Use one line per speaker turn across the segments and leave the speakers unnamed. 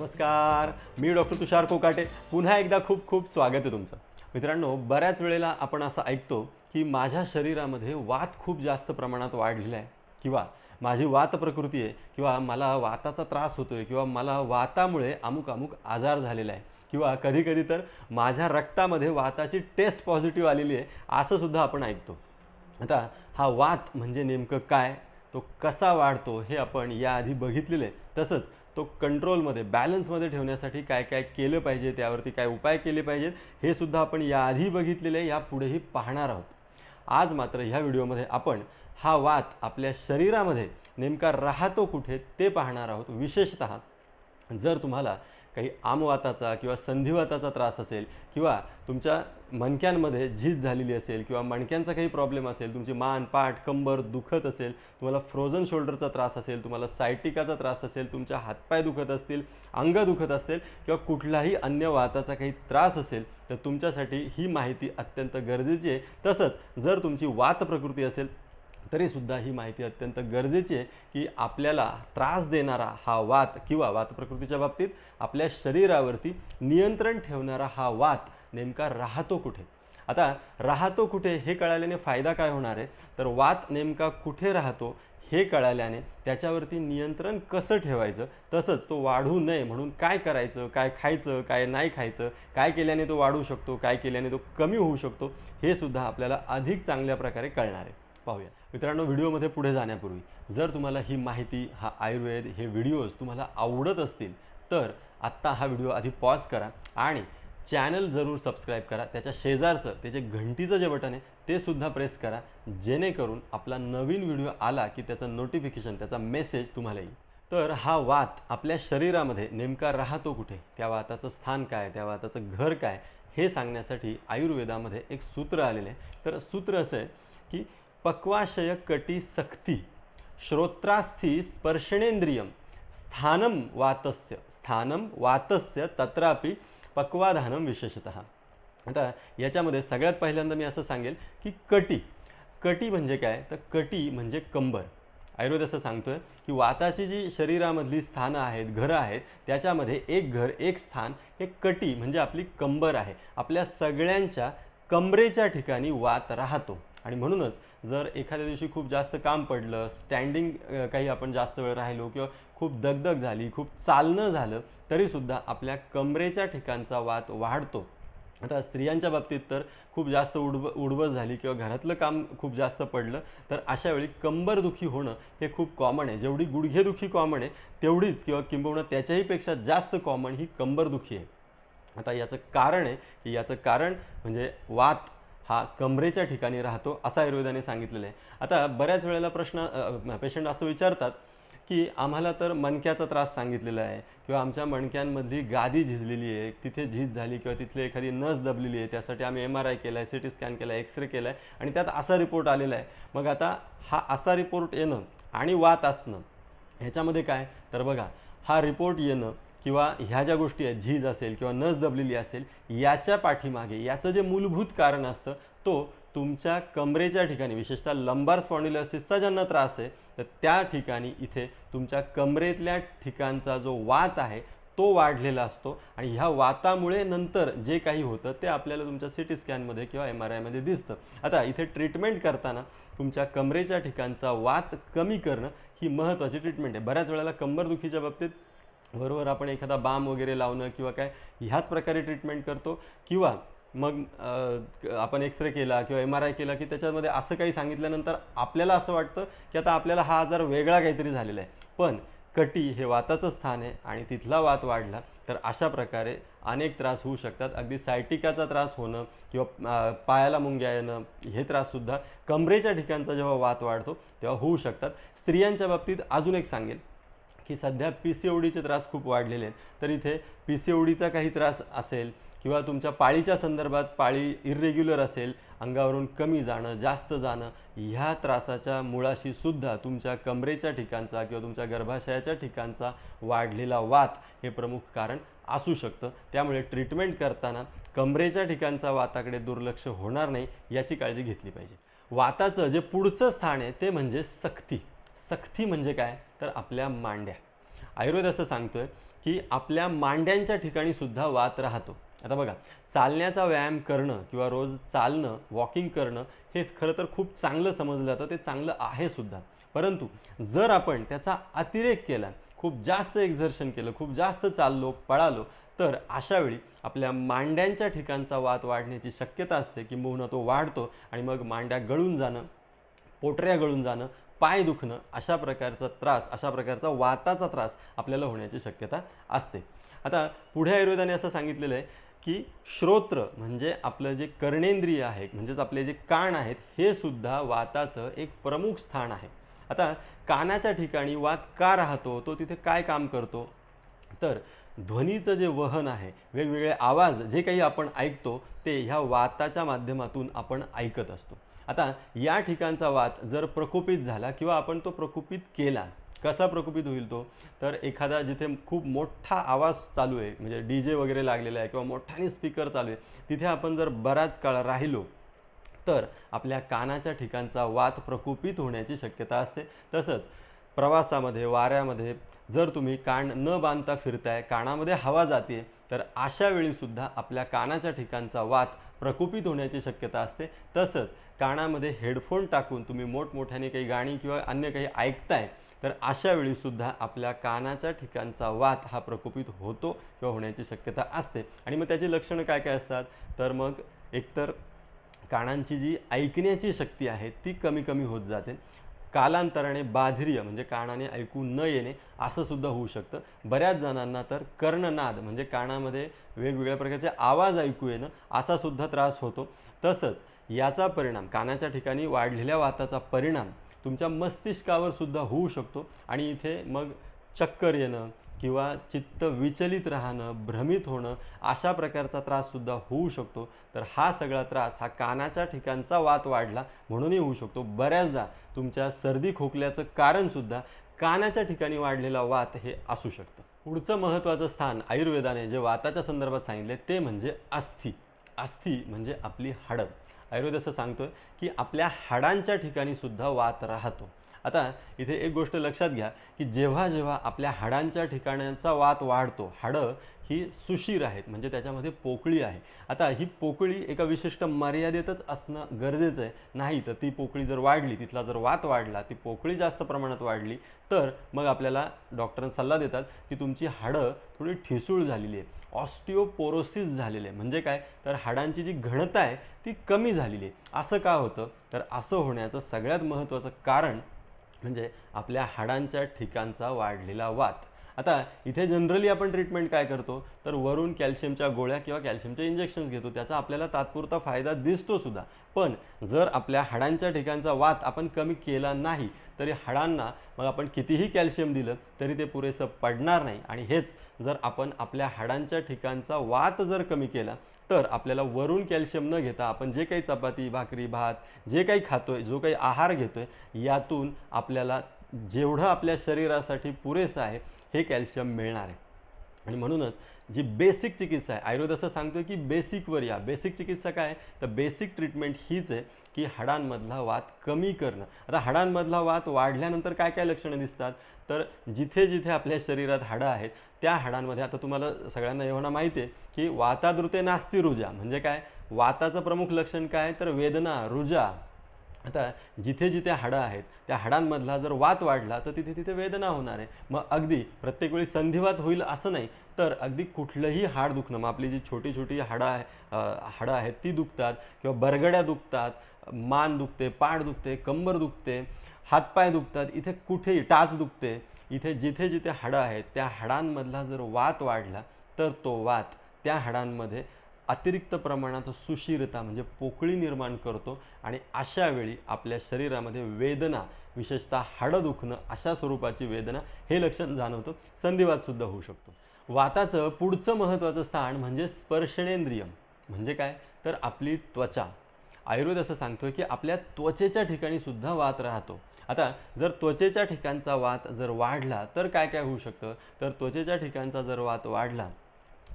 नमस्कार. मी डॉक्टर तुषार कोकाटे. पुन्हा एकदा खूप खूप स्वागत आहे तुमचं. मित्रांनो बऱ्याच वेळेला आपण असं ऐकतो की माझ्या शरीरामध्ये वात खूप जास्त प्रमाणात वाढलेला आहे. किंवा माझी वात प्रकृती आहे किंवा मला वाताचा त्रास होतो आहे किंवा मला वातामुळे अमुक अमुक आजार झालेला आहे किंवा कधीकधी तर माझ्या रक्तामध्ये वाताची टेस्ट पॉझिटिव्ह आलेली आहे असंसुद्धा आपण ऐकतो. आता हा वात म्हणजे नेमकं काय? तो कसा वाढतो? हे आपण याआधी बघितलेलं आहे. तसंच तो कंट्रोलमध्ये बॅलन्समध्ये ठेवण्यासाठी काय काय केलं पाहिजे त्यावरती काय उपाय केले पाहिजेत हे सुद्धा आपण याआधी बघितलेलं आहे यापुढेही पाहणार आहोत. आज मात्र ह्या व्हिडिओमध्ये आपण हा वात आपल्या शरीरामध्ये नेमका राहतो कुठे ते पाहणार आहोत. विशेषतः जर तुम्हाला काही आमवाताचा किंवा संधिवाताचा त्रास असेल किंवा तुमच्या मणक्यांमध्ये झीज झालेली असेल किंवा मणक्यांचा काही प्रॉब्लेम असेल तुमची मान पाठ कंबर दुखत असेल तुम्हाला फ्रोझन शोल्डरचा त्रास असेल तुम्हाला सायटिकाचा त्रास असेल तुमच्या हातपाय दुखत असतील अंग दुखत असेल किंवा कुठलाही अन्य वाताचा काही त्रास असेल तर तुमच्यासाठी ही माहिती अत्यंत गरजेची आहे. तसंच जर तुमची वात प्रकृती असेल तरीसुद्धा ही माहिती अत्यंत गरजेची आहे की आपल्याला त्रास देणारा हा वात किंवा वात प्रकृतीच्या बाबतीत आपल्या शरीरावरती नियंत्रण ठेवणारा हा वात नेमका राहतो कुठे? आता राहतो कुठे हे कळाल्याने फायदा काय होणार आहे? तर वात नेमका कुठे राहतो हे कळाल्याने त्याच्यावरती नियंत्रण कसं ठेवायचं? तसंच तो वाढू नये म्हणून काय करायचं? काय खायचं? काय नाही खायचं? काय केल्याने तो वाढू शकतो? काय केल्याने तो कमी होऊ शकतो? हे सुद्धा आपल्याला अधिक चांगल्या प्रकारे कळणार आहे. पाहूया. मित्रांनो व्हिडिओमध्ये पुढे जाण्यापूर्वी जर तुम्हाला ही माहिती हा आयुर्वेद हे व्हिडिओज तुम्हाला आवडत असतील तर आत्ता हा व्हिडिओ आधी पॉज करा आणि चॅनल जरूर सबस्क्राईब करा. त्याच्या शेजारचं त्याचे घंटीचं जे बटन आहे ते सुद्धा प्रेस करा. जेणेकरून आपला नवीन व्हिडिओ आला की त्याचं नोटिफिकेशन त्याचा मेसेज तुम्हाला येईल. तर हा वात आपल्या शरीरामध्ये नेमका राहतो कुठे? त्या वाताचं स्थान काय? त्या वाताचं घर काय? हे सांगण्यासाठी आयुर्वेदामध्ये एक सूत्र आलेलं आहे. तर सूत्र असं आहे की पक्वाशय कटी सक्ती श्रोत्रास्थी स्पर्शनेंद्रियम स्थानम वातस्य स्थानम वातस्य तत्रापि पक्वाधानम विशेषतः. आता याच्यामध्ये सगळ्यात पहिल्यांदा मी असं सांगेल की कटी कटी म्हणजे काय? तर कटी म्हणजे कंबर. आयुर्वेद असं सांगतोय की वाताची जी शरीरामधली स्थानं आहेत घरं आहेत त्याच्यामध्ये एक घर एक स्थान हे कटी म्हणजे आपली कंबर आहे. आपल्या सगळ्यांच्या कंबरेच्या ठिकाणी वात राहतो. आणि म्हणूनच जर एखाद्या दिवशी खूप जास्त काम पडलं स्टँडिंग काही आपण जास्त वेळ राहिलो किंवा खूप दगदग झाली खूप चालणं झालं तरीसुद्धा आपल्या कमरेच्या ठिकाणचा वात वाढतो. आता स्त्रियांच्या बाबतीत तर खूप जास्त उडब उडबस झाली किंवा घरातलं काम खूप जास्त पडलं तर अशा वेळी कंबरदुखी होणं हे खूप कॉमन आहे. जेवढी गुडघेदुखी कॉमन आहे तेवढीच किंवा किंबहुना त्याच्याहीपेक्षा जास्त कॉमन ही कंबरदुखी आहे. आता याचं कारण आहे की याचं कारण म्हणजे वात. हा कमरेच्या ठिकाणी राहतो असं आयुर्वेदाने सांगितलेलं आहे. आता बऱ्याच वेळेला प्रश्न पेशंट असं विचारतात की आम्हाला तर मणक्याचा त्रास सांगितलेला आहे किंवा आमच्या मणक्यांमधली गादी झिजलेली आहे तिथे झीज झाली किंवा तिथली एखादी नस दबलेली आहे त्यासाठी आम्ही एम आर आय केला आहे सी टी स्कॅन केला आहे एक्सरे केला आहे आणि त्यात असा रिपोर्ट आलेला आहे. मग आता हा असा रिपोर्ट येणं आणि वात असणं ह्याच्यामध्ये काय? तर बघा हा रिपोर्ट येणं किंवा ह्या ज्या गोष्टी आहेत झीज असेल किंवा नस दबलेली असेल याच्या पाठीमागे याचं जे मूलभूत कारण असतं तो तुमच्या कमरेच्या ठिकाणी विशेषतः लंबार स्पॉन्डिलोसिसचा ज्यांना त्रास आहे तर त्या ठिकाणी इथे तुमच्या कमरेतल्या ठिकाणचा जो वात आहे तो वाढलेला असतो. आणि ह्या वातामुळे नंतर जे काही होतं ते आपल्याला तुमच्या सी टी स्कॅनमध्ये किंवा एम आर आयमध्ये दिसतं. आता इथे ट्रीटमेंट करताना तुमच्या कमरेच्या ठिकाणचा वात कमी करणं ही महत्त्वाची ट्रीटमेंट आहे. बऱ्याच वेळेला कंबरदुखीच्या बाबतीत बरोबर आपण एखादा बाम वगैरे लावणं किंवा काय ह्याच प्रकारे ट्रीटमेंट करतो. किंवा मग आपण एक्सरे केला किंवा एम आर आय केला की त्याच्यामध्ये असं काही सांगितल्यानंतर आपल्याला असं वाटतं की आता आपल्याला हा आजार वेगळा काहीतरी झालेला आहे. पण कटी हे वाताचं स्थान आहे आणि तिथला वात वाढला तर अशा प्रकारे अनेक त्रास होऊ शकतात. अगदी सायटिकाचा त्रास होणं किंवा पायाला मुंग्या येणं हे त्राससुद्धा कमरेच्या ठिकाणचा जेव्हा वात वाढतो तेव्हा होऊ शकतात. स्त्रियांच्या बाबतीत अजून एक सांगेल की सध्या पी सी ओ डीचे त्रास खूप वाढलेले आहेत. तर इथे पी सी ओ डीचा काही त्रास असेल किंवा तुमच्या पाळीच्या संदर्भात पाळी इरेग्युलर असेल अंगावरून कमी जाणं जास्त जाणं ह्या त्रासाच्या मुळाशी सुद्धा तुमच्या कमरेच्या ठिकाणचा किंवा तुमच्या गर्भाशयाच्या ठिकाणचा वाढलेला वात हे प्रमुख कारण असू शकतं. त्यामुळे ट्रीटमेंट करताना कमरेच्या ठिकाणचा वाताकडे दुर्लक्ष होणार नाही याची काळजी घेतली पाहिजे. वाताचं जे पुढचं स्थान आहे ते म्हणजे सक्ती. सक्ती म्हणजे काय? तर आपल्या मांड्या. आयुर्वेद असं सांगतोय की आपल्या मांड्यांच्या ठिकाणी सुद्धा वात राहतो. आता बघा चालण्याचा व्यायाम करणं किंवा रोज चालणं वॉकिंग करणं हे खरं तर खूप चांगलं समजलं जातं ते चांगलं आहे सुद्धा. परंतु जर आपण त्याचा अतिरेक केला खूप जास्त एक्झर्शन केलं खूप जास्त चाललो पळालो तर अशा वेळी आपल्या मांड्यांच्या ठिकाणचा वात वाढण्याची शक्यता असते किंबहुना तो वाढतो आणि मग मांड्या गळून जाणं पोटऱ्या गळून जाणं पाय दुखणं अशा प्रकारचा त्रास अशा प्रकारचा वाताचा त्रास आपल्याला होण्याची शक्यता असते. आता पुढे आयुर्वेदाने असं सांगितलेलं आहे की श्रोत्र म्हणजे आपलं जे कर्णेंद्रिय आहे म्हणजेच आपले जे कान आहेत हे सुद्धा वाताचं एक प्रमुख स्थान आहे. आता कानाच्या ठिकाणी वात का राहतो तो तिथे काय काम करतो? तर ध्वनीचं जे वहन आहे वेगवेगळे आवाज जे काही आपण ऐकतो ते ह्या वाताच्या माध्यमातून आपण ऐकत असतो. आता या ठिकाणचा वात जर प्रकोपित झाला किंवा आपण तो प्रकोपित केला कसा प्रकोपित होईल तो? तर एखादा जिथे खूप मोठा आवाज चालू आहे म्हणजे डी जे वगैरे लागलेला आहे किंवा मोठ्याने स्पीकर चालू आहे तिथे आपण जर बराच काळ राहिलो तर आपल्या कानाच्या ठिकाणचा वात प्रकोपित होण्याची शक्यता असते. तसंच प्रवासामध्ये वाऱ्यामध्ये जर तुम्ही कान न बांधता फिरताय कानामध्ये हवा जाते तर अशा वेळीसुद्धा आपल्या कानाच्या ठिकाणचा वात प्रकोपित होण्याची शक्यता असते. तसंच कानामध्ये हेडफोन टाकून तुम्ही मोठमोठ्याने काही गाणी किंवा अन्य काही ऐकताय तर अशा वेळीसुद्धा आपल्या कानाच्या ठिकाणचा वात हा प्रकोपित होतो किंवा होण्याची शक्यता असते. आणि मग त्याची लक्षणं काय काय असतात? तर मग एकतर कानांची जी ऐकण्याची शक्ती आहे ती कमी कमी होत जाते. कालांतराने बाधिर्य म्हणजे कानाने ऐकू न येणे असं सुद्धा होऊ शकतं. बऱ्याच जणांना तर कर्णनाद म्हणजे कानामध्ये वेगवेगळ्या प्रकारचे आवाज ऐकू येणं असा सुद्धा त्रास होतो. तसंच याचा परिणाम कानाच्या ठिकाणी वाढलेल्या वाताचा परिणाम तुमच्या मस्तिष्कावर सुद्धा होऊ शकतो. आणि इथे मग चक्कर येणं किंवा चित्त विचलित राहणं भ्रमित होणं अशा प्रकारचा त्राससुद्धा होऊ शकतो. तर हा सगळा त्रास हा कानाच्या ठिकाणचा वात वाढला म्हणूनही होऊ शकतो. बऱ्याचदा तुमच्या सर्दी खोकल्याचं कारणसुद्धा कानाच्या ठिकाणी वाढलेला वात हे असू शकतं. पुढचं महत्त्वाचं स्थान आयुर्वेदाने जे वाताच्या संदर्भात सांगितले ते म्हणजे अस्थि. अस्थि म्हणजे आपली हाडं. आयुर्वेद असं सांगतो की आपल्या हाडांच्या ठिकाणी सुद्धा वात राहतो. आता इथे एक गोष्ट लक्षात घ्या की जेव्हा जेव्हा आपल्या हाडांच्या ठिकाणांचा वात वाढतो हाडं ही सुशीर आहेत म्हणजे त्याच्यामध्ये पोकळी आहे. आता ही पोकळी एका विशिष्ट मर्यादेतच असणं गरजेचं आहे. नाही तर ती पोकळी जर वाढली तिथला जर वात वाढला ती पोकळी जास्त प्रमाणात वाढली तर मग आपल्याला डॉक्टरांना सल्ला देतात की तुमची हाडं थोडी ठिसूळ झालेली आहे. ऑस्टिओपोरोसिस झालेले आहे. म्हणजे काय? तर हाडांची जी घनता आहे ती कमी झालेली आहे. असं का होतं? तर असं होण्याचं सगळ्यात महत्त्वाचं कारण म्हणजे आपल्या हाडांच्या ठिकाणचा वाढलेला वात. आता इथे जनरली आपण ट्रीटमेंट काय करतो? तर वरून कॅल्शियमच्या गोळ्या किंवा कॅल्शियमचे इंजेक्शन्स घेतो. त्याचा आपल्याला तात्पुरता फायदा दिसतो सुद्धा. पण जर आपल्या हाडांच्या ठिकाणचा वात आपण कमी केला नाही तरी हाडांना मग आपण कितीही कॅल्शियम दिलं तरी ते पुरेसं पडणार नाही. आणि हेच जर आपण आपल्या हाडांच्या ठिकाणचा वात जर कमी केला तर आपल्याला वरून कॅल्शियम न घेता आपण जे काही चपाती भाकरी भात जे काही खातोय जो काही आहार घेतोय यातून आपल्याला जेवढं आपल्या शरीरासाठी पुरेसं आहे हे कॅल्शियम मिळणार आहे. आणि म्हणूनच जी बेसिक चिकित्सा आहे आयुर्वेद असं सांगतोय की बेसिकवर या. बेसिक चिकित्सा काय? तर बेसिक ट्रीटमेंट हीच आहे की हाडांमधला वात कमी करणं. आता हाडांमधला वात वाढल्यानंतर काय काय लक्षणं दिसतात? तर जिथे जिथे आपल्या शरीरात हाडं आहेत त्या हाडांमध्ये आता तुम्हाला सगळ्यांना एवढा माहिती आहे की वातादृते नास्ती रुजा म्हणजे काय? वाताचं प्रमुख लक्षण काय? तर वेदना रुजा आता जिथे जिथे हाडं आहेत त्या हाडांमधला जर वात वाढला तर तिथे तिथे वेदना होणार आहे. मग अगदी प्रत्येक वेळी संधिवात होईल असं नाही तर अगदी कुठलंही हाड दुखणं मग आपली जी छोटी छोटी हाडं आहे हाडं आहेत ती दुखतात किंवा बरगड्या दुखतात मान दुखते पाठ दुखते कंबर दुखते हातपाय दुखतात इथे कुठेही टाच दुखते इथे जिथे जिथे हाडं आहेत त्या हाडांमधला जर वात वाढला तर तो वात त्या हाडांमध्ये अतिरिक्त प्रमाणात सुशीरता म्हणजे पोकळी निर्माण करतो आणि अशा वेळी आपल्या शरीरामध्ये वेदना विशेषतः हाडं दुखणं अशा स्वरूपाची वेदना हे लक्षण जाणवतं. संधिवातसुद्धा होऊ शकतो. वाताचं पुढचं महत्त्वाचं स्थान म्हणजे स्पर्शनेंद्रियम. म्हणजे काय? तर आपली त्वचा. आयुर्वेद असं सांगतोय की आपल्या त्वचेच्या ठिकाणी सुद्धा वात राहतो. आता जर त्वचेच्या ठिकाणचा वात जर वाढला तर काय काय होऊ शकतं? तर त्वचेच्या ठिकाणचा जर वात वाढला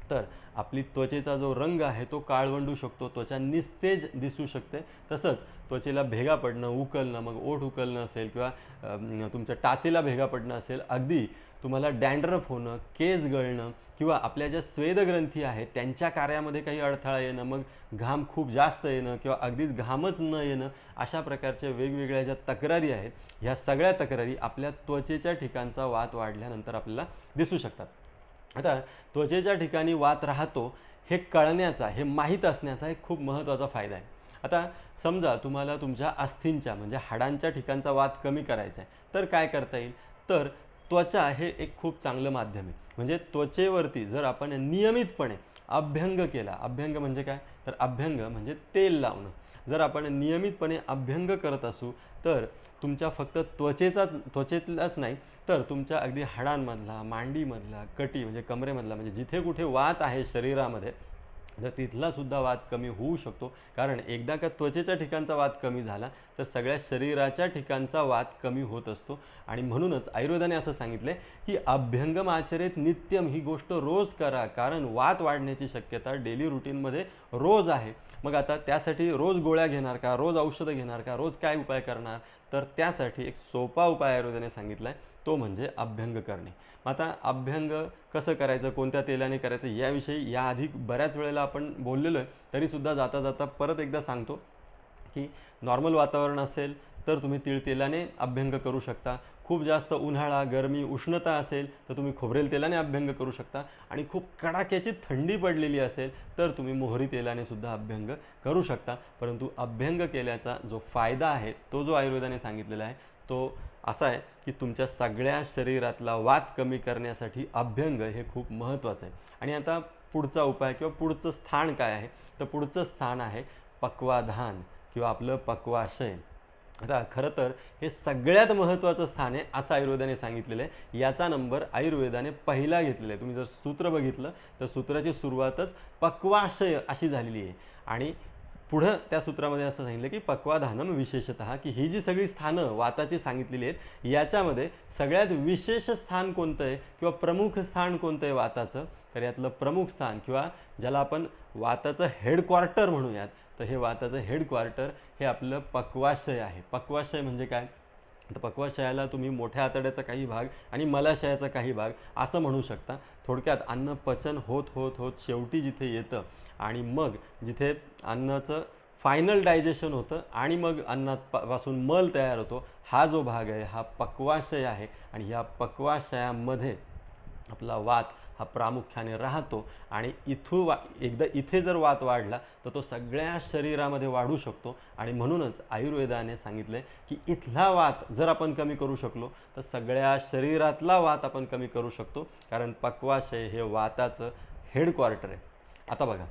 तर आपली त्वचेचा जो रंग आहे तो काळवंडू शकतो त्वचा निस्तेज दिसू शकते. तसंच त्वचेला भेगा पडणं उकलणं मग ओठ उकलणं असेल किंवा तुमच्या टाचेला भेगा पडणं असेल अगदी तुम्हाला डँड्रफ होणं केस गळणं किंवा आपल्या ज्या स्वेदग्रंथी आहेत त्यांच्या कार्यामध्ये काही अडथळा येणं मग घाम खूप जास्त येणं किंवा अगदीच घामच न येणं अशा प्रकारच्या वेगवेगळ्या ज्या तक्रारी आहेत ह्या सगळ्या तक्रारी आपल्या त्वचेच्या ठिकाणचा वात वाढल्यानंतर आपल्याला दिसू शकतात. आता त्वचेच्या ठिकाणी वात राहतो हे कळण्याचा हे माहीत असण्याचा एक खूप महत्त्वाचा फायदा आहे. आता समजा तुम्हाला तुमच्या अस्थींच्या म्हणजे हाडांच्या ठिकाणचा वाद कमी करायचा आहे तर काय करता येईल? तर त्वचा हे एक खूप चांगलं माध्यम आहे. म्हणजे त्वचेवरती जर आपण नियमितपणे अभ्यंग केला अभ्यंग म्हणजे काय? तर अभ्यंग म्हणजे तेल लावणं. जर आपण नियमितपणे अभ्यंग करत असू तर तुमच्या फक्त त्वचेचा त्वचेतलाच नाही तर तुमच्या अगदी हाडांमधला मांडीमधला कटी म्हणजे कमरेमधला म्हणजे जिथे कुठे वात आहे शरीरामध्ये तर तिथला सुद्धा कमी होऊ शकतो. कारण एकदा का त्वचेच्या ठिकाणचा वाद कमी झाला तर सगळ्या शरीराच्या ठिकाणचा वाद कमी होत असतो. आणि म्हणूनच आयुर्वेदाने असं सांगितलं की अभ्यंगम आचरेत नित्यम ही गोष्ट रोज करा कारण वात वाढण्याची शक्यता डेली रुटीनमध्ये रोज आहे. मग आता त्यासाठी रोज गोळ्या घेणार का रोज औषधं घेणार का रोज काय उपाय करणार तर त्यासाठी एक सोपा उपाय आयुर्वेदाने सांगितला आहे तो म्हणजे अभ्यंग करणे. आता अभ्यंग कसं करायचं कोणत्या तेलाने करायचं याविषयी याआधी बऱ्याच वेळेला आपण बोललेलो आहे तरीसुद्धा जाता जाता परत एकदा सांगतो की नॉर्मल वातावरण असेल तर तुम्ही तिळतेलाने अभ्यंग करू शकता. खूप जास्त उन्हाळा गरमी उष्णता असेल तर तुम्ही खोबरेल तेलाने अभ्यंग करू शकता. आणि खूप कडाक्याची थंडी पडलेली असेल तर तुम्ही मोहरी तेलाने सुद्धा अभ्यंग करू शकता. परंतु अभ्यंग केल्याचा जो फायदा आहे तो जो आयुर्वेदाने सांगितलेला आहे तो असा आहे की तुमच्या सगळ्या शरीरातला वात कमी करण्यासाठी अभ्यंग हे खूप महत्त्वाचं आहे. आणि आता पुढचा उपाय किंवा पुढचं स्थान काय आहे? तर पुढचं स्थान आहे पक्वाधान किंवा आपलं पक्वाशय. आता खरं तर हे सगळ्यात महत्त्वाचं स्थान आहे असं आयुर्वेदाने सांगितलेलं आहे. याचा नंबर आयुर्वेदाने पहिला घेतलेला आहे. तुम्ही जर सूत्र बघितलं तर सूत्राची सुरुवातच पक्वाशय अशी झालेली आहे. आणि पुढं त्या सूत्रामध्ये असं सांगितलं की पक्वाधानम विशेषत की ही जी सगळी स्थानं वाताची सांगितलेली आहेत याच्यामध्ये सगळ्यात विशेष स्थान कोणतं आहे किंवा प्रमुख स्थान कोणतं आहे वाताचं? तर यातलं प्रमुख स्थान किंवा ज्याला आपण वाताचं हेडक्वार्टर म्हणूयात तर हे वाताचं हेडक्वार्टर हे आपलं पक्वाशय आहे. पक्वाशय म्हणजे काय? तर पक्वाशयाला तुम्ही मोठ्या आतड्याचा काही भाग आणि मलाशयाचा काही भाग असं म्हणू शकता. थोडक्यात अन्न पचन होत होत होत शेवटी जिथे येतं आणि मग जिथे अन्नाचं फायनल डायजेशन होतं आणि मग अन्नात पासून मल तयार होतो हा जो भाग आहे हा पक्वाशय आहे आणि या पक्वाशयामध्ये आपला वात हा प्रामुख्याने राहतो आणि इथू वा एकदा इथे जर वात वाढला तर तो सगळ्या शरीरामध्ये वाढू शकतो आणि म्हणूनच आयुर्वेदाने सांगितलं की इथला वात जर आपण कमी करू शकलो तर सगळ्या शरीरातला वात आपण कमी करू शकतो कारण पक्वाशय हे वाताचं हेडक्वार्टर आहे. आता बघा.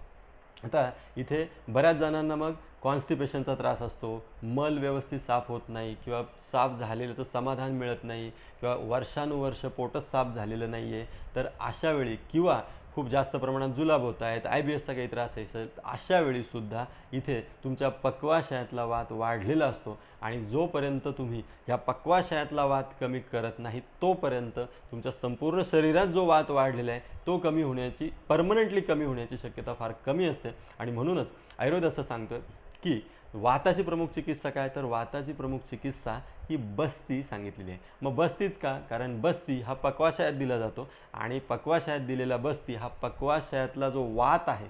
आता इथे बऱ्याच जणांना मग कॉन्स्टिपेशनचा त्रास असतो मल व्यवस्थित साफ होत नाही किंवा साफ झालेल्याचं समाधान मिळत नाही किंवा वर्षानुवर्ष पोटच साफ झालेलं नाही आहे तर अशावेळी किंवा खूप जास्त प्रमाणात जुलाब होत आहेत आय बी एसचा काही त्रास असेल तर अशा वेळीसुद्धा इथे तुमच्या पक्वाशयातला वात वाढलेला असतो आणि जोपर्यंत तुम्ही ह्या पक्वाशयातला वात कमी करत नाही तोपर्यंत तुमच्या संपूर्ण शरीरात जो वात वाढलेला आहे तो कमी होण्याची परमनंटली कमी होण्याची शक्यता फार कमी असते. आणि म्हणूनच आयुर्वेद असं सांगतो की वाताची प्रमुख चिकित्सा काय तर वाताची प्रमुख चिकित्सा ही बस्ती सांगितलेली आहे. मग बस्तीच का? कारण बस्ती हा पक्वाशयात दिला जातो आणि पक्वाशयात दिलेला बस्ती हा पक्वाशयातला जो वात आहे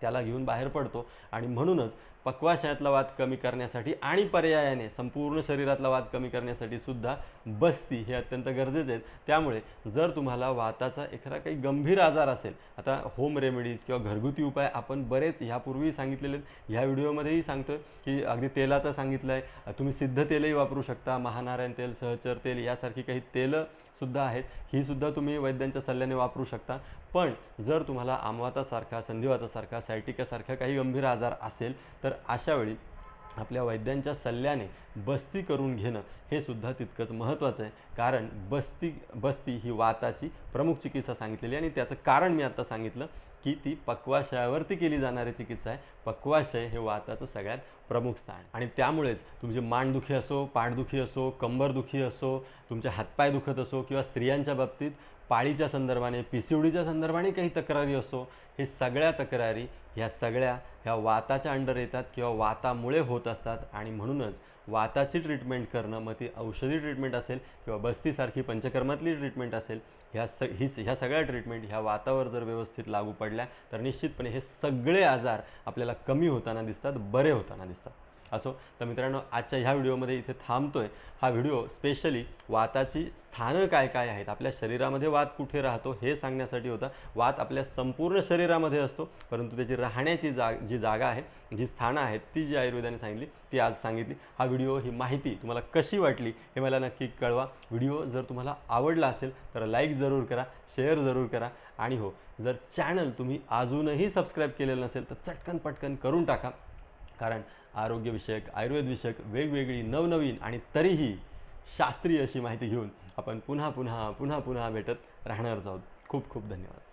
त्याला घेऊन बाहेर पडतो. आणि म्हणूनच पक्वाशयातला वात कमी करण्यासाठी आणि पर्यायाने संपूर्ण शरीरातला वाद कमी करण्यासाठी सुद्धा बस्ती हे अत्यंत गरजेचे आहेत. त्यामुळे जर तुम्हाला वाताचा एखादा काही गंभीर आजार असेल आता होम रेमेडीज किंवा घरगुती उपाय आपण बरेच ह्यापूर्वी सांगितलेले आहेत. ह्या व्हिडिओमध्येही सांगतोय की अगदी तेलाचं सांगितलं आहे तुम्ही सिद्ध तेलही वापरू शकता. महानारायण तेल सहचर तेल यासारखी काही तेलं सुद्धा आहेत. ही सुद्धा तुम्ही वैद्यांच्या सल्ल्याने वापरू शकता. पण जर तुम्हाला आमवातासारखा संधिवातासारखा सायटिकासारखा काही गंभीर आजार असेल तर अशावेळी आपल्या वैद्यांच्या सल्ल्याने बस्ती करून घेणं हे सुद्धा तितकंच महत्त्वाचं आहे. कारण बस्ती बस्ती ही वाताची प्रमुख चिकित्सा सांगितलेली आहे आणि त्याचं कारण मी आता सांगितलं की ती पक्वाशयावरती केली जाणारी चिकित्सा आहे. पक्वाशय हे वाताचं सगळ्यात प्रमुख स्थान. आणि त्यामुळेच तुमची मानदुखी असो पाठदुखी असो कंबरदुखी असो तुमचे हातपाय दुखत असो किंवा स्त्रियांच्या बाबतीत पाळीच्या संदर्भाने पी सी ओडीच्या संदर्भाने काही तक्रारी असो हे सगळ्या तक्रारी ह्या सगळ्या ह्या वाताच्या अंडर येतात किंवा वातामुळे होत असतात. आणि म्हणूनच वाताची ट्रीटमेंट करणं मग ती औषधी ट्रीटमेंट असेल किंवा बस्तीसारखी पंचकर्मातली ट्रीटमेंट असेल ह्या स ही ह्या सगळ्या ट्रीटमेंट ह्या वातावर जर व्यवस्थित लागू पडल्या तर निश्चितपणे हे सगळे आजार आपल्याला कमी होताना दिसतात बरे होताना दिसतात. असो. तर मित्रांनो आजच्या ह्या व्हिडिओमध्ये इथे थांबतो आहे हा व्हिडिओ स्पेशली वाताची स्थानं काय काय आहेत? आपल्या शरीरामध्ये वात कुठे राहतो हे सांगण्यासाठी होता. वात आपल्या संपूर्ण शरीरामध्ये असतो परंतु त्याची राहण्याची जा जी जागा आहे जी स्थानं आहेत ती जी आयुर्वेदाने सांगितली ती आज सांगितली. हा व्हिडिओ ही माहिती तुम्हाला कशी वाटली हे मला नक्की कळवा. व्हिडिओ जर तुम्हाला आवडला असेल तर लाईक जरूर करा शेअर जरूर करा. आणि हो जर चॅनल तुम्ही अजूनही सबस्क्राईब केलेलं नसेल तर चटकन पटकन करून टाका. कारण आरोग्यविषयक आयुर्वेदविषयक वेगवेगळी नवनवीन आणि तरीही शास्त्रीय अशी माहिती घेऊन आपण पुन्हा पुन्हा पुन्हा पुन्हा भेटत राहणारच आहोत. खूप खूप धन्यवाद.